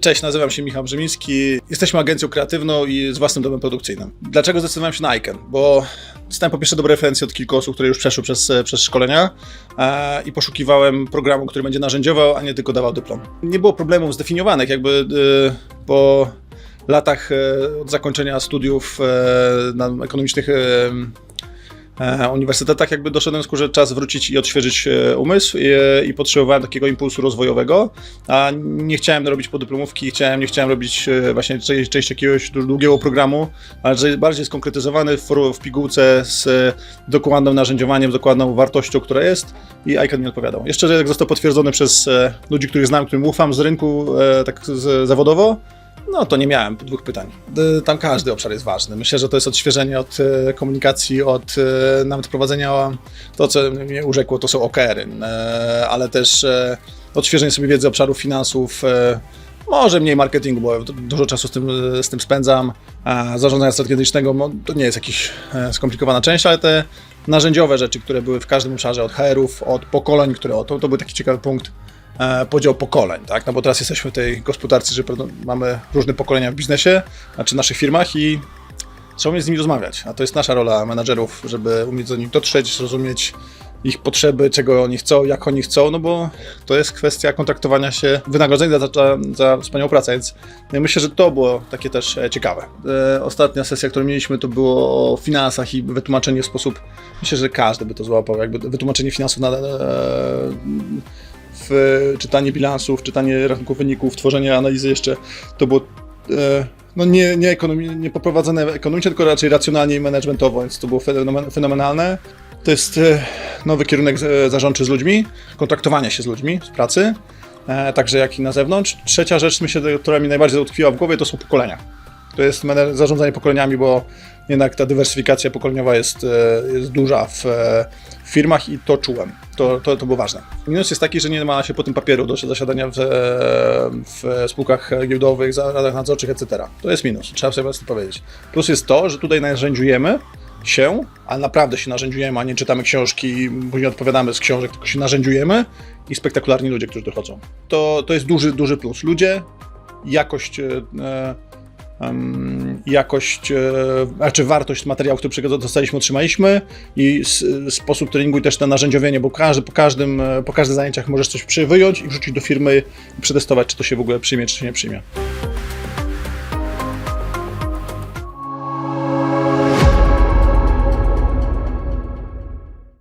Cześć, nazywam się Michał Brzemiński. Jesteśmy agencją kreatywną i z własnym domem produkcyjnym. Dlaczego zdecydowałem się na Icon? Bo dostałem po pierwsze dobre referencje od kilku osób, które już przeszły przez, przez szkolenia e, i poszukiwałem programu, który będzie narzędziował, a nie tylko dawał dyplom. Nie było problemów zdefiniowanych, jakby e, po latach e, od zakończenia studiów e, ekonomicznych e, e, uniwersytetach jakby doszedłem że czas wrócić i odświeżyć e, umysł i, i potrzebowałem takiego impulsu rozwojowego, a nie chciałem robić podyplomówki, chciałem, nie chciałem robić e, właśnie część, część jakiegoś długiego programu, ale bardziej skonkretyzowany w, w pigułce z e, dokładnym narzędziowaniem, dokładną wartością, która jest i Icon mi odpowiadał. Jeszcze jak został potwierdzony przez e, ludzi, których znam, którym ufam z rynku e, tak z, zawodowo, no to nie miałem dwóch pytań. Tam każdy obszar jest ważny. Myślę, że to jest odświeżenie od e, komunikacji, od e, nawet prowadzenia, to co mnie urzekło, to są OKR-y, e, ale też odświeżenie sobie wiedzy obszarów finansów, może mniej marketingu, bo du- dużo czasu z tym, z tym spędzam. Zarządzania strategicznego to nie jest jakaś skomplikowana część, ale te narzędziowe rzeczy, które były w każdym obszarze, od HR-ów, od pokoleń, które o, to, to był taki ciekawy punkt, podział pokoleń, tak? No bo teraz jesteśmy w tej gospodarce, że mamy różne pokolenia w biznesie, znaczy w naszych firmach i trzeba umieć z nimi rozmawiać, a to jest nasza rola menadżerów, żeby umieć do nich dotrzeć, zrozumieć ich potrzeby, czego oni chcą, jak oni chcą, no bo to jest kwestia kontraktowania się, wynagrodzenia za, za, za wspaniałą pracę, więc myślę, że to było takie też e, ciekawe. E, ostatnia sesja, którą mieliśmy, to było o finansach i wytłumaczenie w sposób, myślę, że każdy by to złapał, jakby wytłumaczenie finansów na, e, w czytanie bilansów, czytanie rachunków wyników, tworzenie analizy jeszcze, to było e, no nie, nie, ekonomi- nie poprowadzone ekonomicznie, tylko raczej racjonalnie i managementowo, więc to było fenomen- fenomenalne. To jest e, nowy kierunek e, zarządczy z ludźmi, kontraktowania się z ludźmi z pracy, e, także jak i na zewnątrz. Trzecia rzecz, myślę, która mi najbardziej utkwiła w głowie, to są pokolenia. To jest zarządzanie pokoleniami, bo jednak ta dywersyfikacja pokoleniowa jest, e, jest duża w, e, w firmach i to czułem. To, to, to było ważne. Minus jest taki, że nie ma się po tym papieru do zasiadania w, e, w spółkach giełdowych, radach nadzorczych, etc. To jest minus, trzeba sobie jasno powiedzieć. Plus jest to, że tutaj narzędziujemy się, ale naprawdę się narzędziujemy, a nie czytamy książki później odpowiadamy z książek, tylko się narzędziujemy i spektakularni ludzie, którzy dochodzą. To, to jest duży, duży plus. Ludzie, jakość e, jakość, e, znaczy wartość materiału, który dostaliśmy, otrzymaliśmy i sposób treningu i też to narzędziowienie, bo każdy, po, każdym, e, po każdych zajęciach możesz coś wyjąć i wrzucić do firmy i przetestować, czy to się w ogóle przyjmie, czy się nie przyjmie.